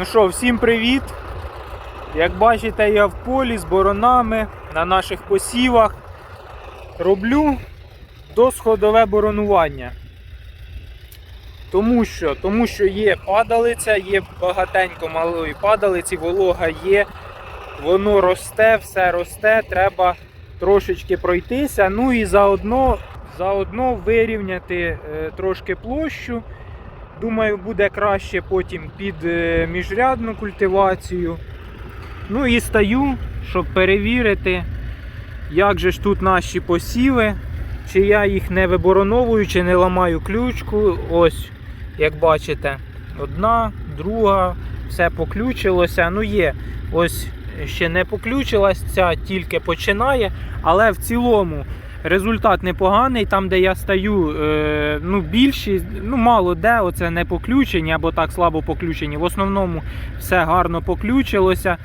Ну що, всім привіт! Як бачите, я в полі з боронами на наших посівах роблю досходове боронування. Тому що, тому що є падалиця, є багатенько малої падалиці, волога є, воно росте, все росте, треба трошечки пройтися. Ну і заодно, заодно вирівняти е, трошки площу. Думаю, буде краще потім під е, міжрядну культивацію. Ну і стаю, щоб перевірити, як же ж тут наші посіви, чи я їх не вибороновую, чи не ламаю ключку. Ось, як бачите, одна, друга, все поключилося. Ну є, ось ще не поключилась, ця тільки починає, але в цілому результат непоганий. Там, де я стою, е, ну більшість, ну мало де, оце не поключені або так слабо поключені. В основному все гарно поключилося.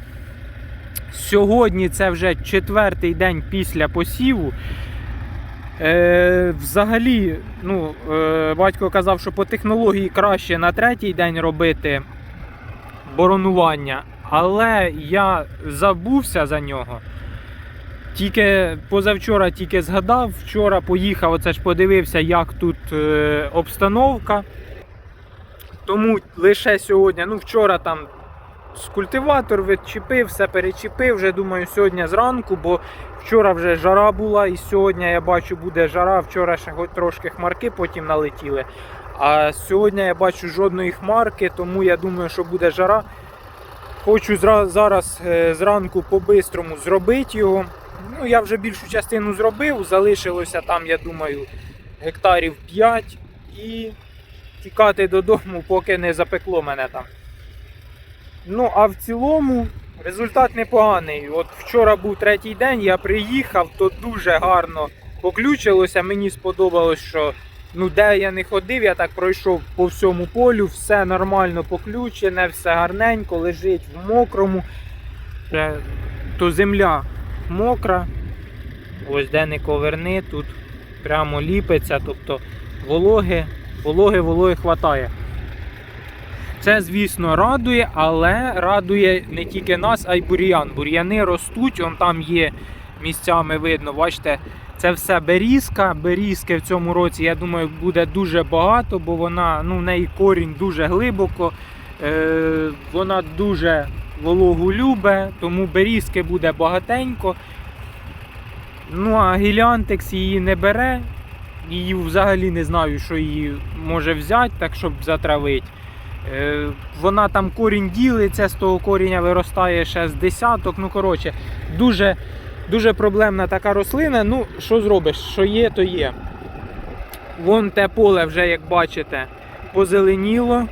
Сьогодні це вже четвертий день після посіву. Е, взагалі, ну, е, батько казав, що по технології краще на третій день робити боронування, але я забувся за нього. Тільки позавчора тільки згадав, вчора поїхав, оце ж подивився, як тут е, обстановка. Тому лише сьогодні, ну вчора там з культиватор відчепив, все перечепив. Вже думаю, сьогодні зранку, бо вчора вже жара була, і сьогодні я бачу, буде жара. Вчора ще трошки хмарки потім налетіли. А сьогодні я бачу жодної хмарки, тому я думаю, що буде жара. Хочу зараз е, зранку по-бистрому зробити його. Ну, я вже більшу частину зробив, залишилося там, я думаю, гектарів 5 і тікати додому, поки не запекло мене там. Ну, а в цілому результат непоганий. От вчора був третій день, я приїхав, то дуже гарно поключилося. Мені сподобалось, що ну, де я не ходив, я так пройшов по всьому полю, все нормально поключене, все гарненько, лежить в мокрому. Е, То земля мокра. Ось де не коверни, тут прямо ліпиться, тобто вологи, вологи, вологи хватає. Це, звісно, радує, але радує не тільки нас, а й бур'ян. Бур'яни ростуть, он там є місцями видно. Бачите, це все берізка. Берізки в цьому році, я думаю, буде дуже багато, бо вона, ну, в неї корінь дуже глибоко, вона дуже вологу любе, тому берізки буде багатенько. Ну а гіліантекс її не бере. Її взагалі не знаю, що її може взяти, так щоб затравити. Е, Вона там корінь ділиться, з того коріння виростає ще з десяток. Ну, коротше, дуже, дуже проблемна така рослина. Ну, що зробиш? Що є, то є. Вон те поле вже, як бачите, позеленіло.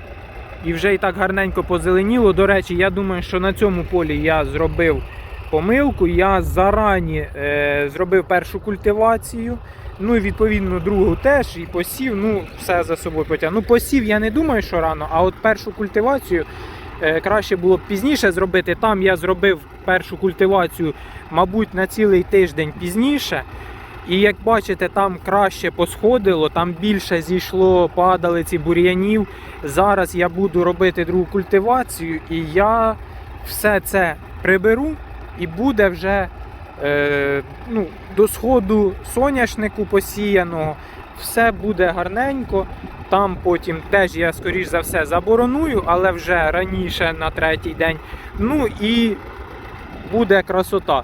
І вже і так гарненько позеленіло. До речі, я думаю, що на цьому полі я зробив помилку. Я зарані е, зробив першу культивацію. Ну і відповідно другу теж і посів, ну все за собою потягнув. Ну посів я не думаю, що рано, а от першу культивацію е, краще було б пізніше зробити. Там я зробив першу культивацію, мабуть, на цілий тиждень пізніше. І як бачите, там краще посходило, там більше зійшло падалиці бур'янів. Зараз я буду робити другу культивацію, і я все це приберу, і буде вже е, ну, до сходу соняшнику посіяного. Все буде гарненько. Там потім теж я, скоріш за все, забороную, але вже раніше на третій день. Ну і буде красота.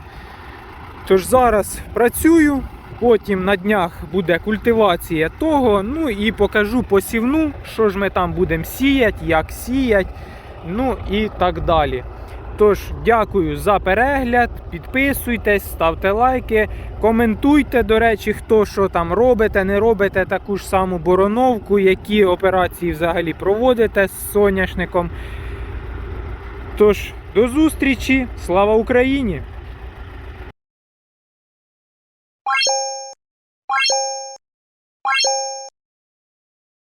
Тож зараз працюю, потім на днях буде культивація того. Ну і покажу посівну, що ж ми там будемо сіяти, як сіяти, ну і так далі. Тож, дякую за перегляд, підписуйтесь, ставте лайки, коментуйте, до речі, хто що там робите, не робите таку ж саму бороновку, які операції взагалі проводите з соняшником. Тож, до зустрічі! Слава Україні!